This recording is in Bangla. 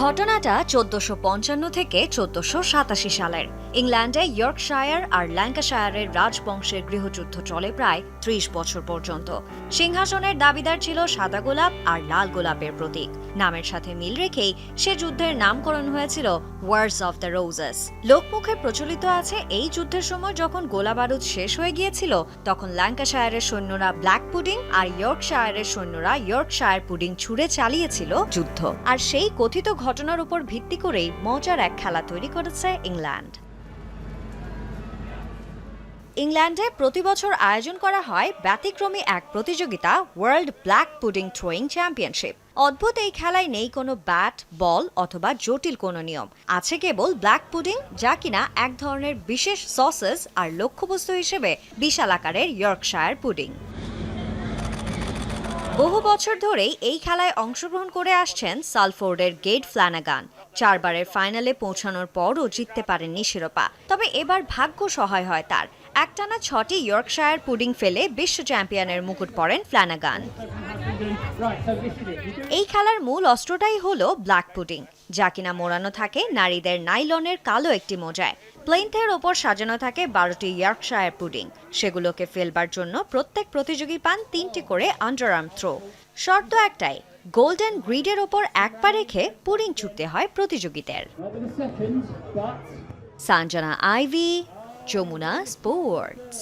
ঘটনাটা চোদ্দশো পঞ্চান্ন থেকে চোদ্দশো সাতাশি সালের। ইংল্যান্ডে ইয়র্কশায়ার আর ল্যাঙ্কাশায়ারের রাজবংশের গৃহযুদ্ধ চলে প্রায় ত্রিশ বছর পর্যন্ত। সিংহাসনের দাবিদার ছিল সাদা গোলাপ আর লাল গোলাপের প্রতীক। নামের সাথে মিল রেখেই সে যুদ্ধের নামকরণ হয়েছিল ওয়ার্স অফ দ্য রোজেস লোকমুখে প্রচলিত আছে এই যুদ্ধের সময় যখন গোলা বারুদ শেষ হয়ে গিয়েছিল, তখন ল্যাঙ্কাশায়ারের সৈন্যরা ব্ল্যাক পুডিং আর ইয়র্কশায়ারের সৈন্যরা ইয়র্কশায়ার পুডিং ছুঁড়ে চালিয়েছিল যুদ্ধ। আর সেই কথিত ঘটনার উপর ভিত্তি করেই মজার এক খেলা তৈরি করেছে ইংল্যান্ড। ইংল্যান্ডে প্রতি বছর আয়োজন করা হয় ব্যতিক্রমী এক প্রতিযোগিতা world black pudding throwing championship অদ্ভুত এই খেলায় নেই কোনো ব্যাট বল অথবা জটিল কোনো নিয়ম। আছে কেবল ব্ল্যাক পুডিং যা কিনা এক ধরনের বিশেষ সসেস আর লক্ষ্যবস্তু হিসেবে বিশাল আকারের ইয়র্কশায়ার পুডিং বহু বছর ধরেই এই খেলায় অংশগ্রহণ করে আসছেন সালফোর্ডের গেট ফ্ল্যানাগান চারবারের ফাইনালে পৌঁছানোর পরও জিততে পারেননি শিরোপা। তবে এবার ভাগ্য সহায় হয় তার। একটানা ছটি ইয়র্কশায়ার পুডিং ফেলে বিশ্ব চ্যাম্পিয়নের মুকুট পড়েন ফ্ল্যানাগান এই খেলার মূল অস্ত্রটাই হলো ব্ল্যাক পুডিং, যা কিনা মোড়ানো থাকে নারীদের নাইলনের কালো একটি মোজায়। প্লেনথের ওপর সাজানো থাকে বারোটি ইয়র্কশায়ার পুডিং, সেগুলোকে ফেলবার জন্য প্রত্যেক প্রতিযোগী পান তিনটি করে আন্ডারআর্ম থ্রো। শর্ত একটাই, গোল্ডেন গ্রিডের ওপর এক পা রেখে পুডিং ছুটতে হয় প্রতিযোগীদের। Sanjana Ivy, Jamuna sports.